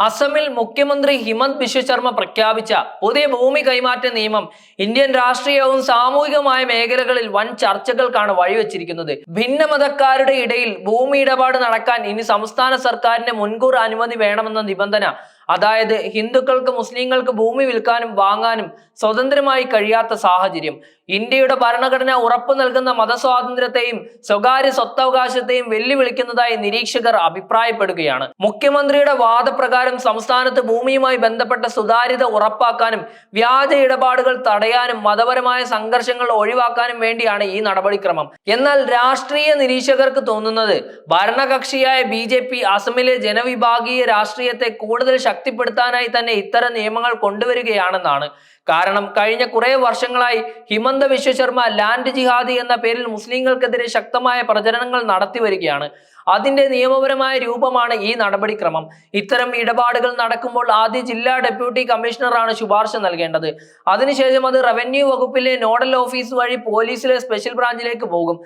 അസമിൽ മുഖ്യമന്ത്രി ഹിമന്ത് ബിശ്വ ശർമ്മ പ്രഖ്യാപിച്ച പുതിയ ഭൂമി കൈമാറ്റ നിയമം ഇന്ത്യൻ രാഷ്ട്രീയവും സാമൂഹികമായ മേഖലകളിൽ വൻ ചർച്ചകൾക്കാണ് വഴിവെച്ചിരിക്കുന്നത്. ഭിന്നമതക്കാരുടെ ഇടയിൽ ഭൂമി ഇടപാട് നടക്കാൻ ഇനി സംസ്ഥാന സർക്കാരിന്റെ മുൻകൂർ അനുമതി വേണമെന്ന നിബന്ധന അതായത് ഹിന്ദുക്കൾക്ക് മുസ്ലിങ്ങൾക്ക് ഭൂമി വിൽക്കാനും വാങ്ങാനും സ്വതന്ത്രമായി കഴിയാത്ത സാഹചര്യം. ഇന്ത്യയുടെ ഭരണഘടന ഉറപ്പു നൽകുന്ന മതസ്വാതന്ത്ര്യത്തെയും സ്വകാര്യ സ്വത്തവകാശത്തെയും വെല്ലുവിളിക്കുന്നതായി നിരീക്ഷകർ അഭിപ്രായപ്പെടുകയാണ്. മുഖ്യമന്ത്രിയുടെ വാദപ്രകാരം സംസ്ഥാനത്ത് ഭൂമിയുമായി ബന്ധപ്പെട്ട സുതാര്യത ഉറപ്പാക്കാനും വ്യാജ ഇടപാടുകൾ തടയാനും മതപരമായ സംഘർഷങ്ങൾ ഒഴിവാക്കാനും വേണ്ടിയാണ് ഈ നടപടിക്രമം. എന്നാൽ രാഷ്ട്രീയ നിരീക്ഷകർക്ക് തോന്നുന്നത് ഭരണകക്ഷിയായ ബി ജെ പി അസമിലെ ജനവിഭാഗീയ രാഷ്ട്രീയത്തെ കൂടുതൽ ശക്തിപ്പെടുത്താനായി തന്നെ ഇത്തരം നിയമങ്ങൾ കൊണ്ടുവരികയാണെന്നാണ്. കാരണം കഴിഞ്ഞ കുറെ വർഷങ്ങളായി ഹിമന്ത വിശ്വശർമ്മ ലാൻഡ് ജിഹാദി എന്ന പേരിൽ മുസ്ലിങ്ങൾക്കെതിരെ ശക്തമായ പ്രചരണങ്ങൾ നടത്തി വരികയാണ്. അതിന്റെ നിയമപരമായ രൂപമാണ് ഈ നടപടിക്രമം. ഇത്തരം ഇടപാടുകൾ നടക്കുമ്പോൾ ആദ്യം ജില്ലാ ഡെപ്യൂട്ടി കമ്മീഷണറാണ് ശുപാർശ നൽകേണ്ടത്. അതിനുശേഷം അത് റവന്യൂ വകുപ്പിലെ നോഡൽ ഓഫീസ് വഴി പോലീസിലെ സ്പെഷ്യൽ ബ്രാഞ്ചിലേക്ക് പോകും.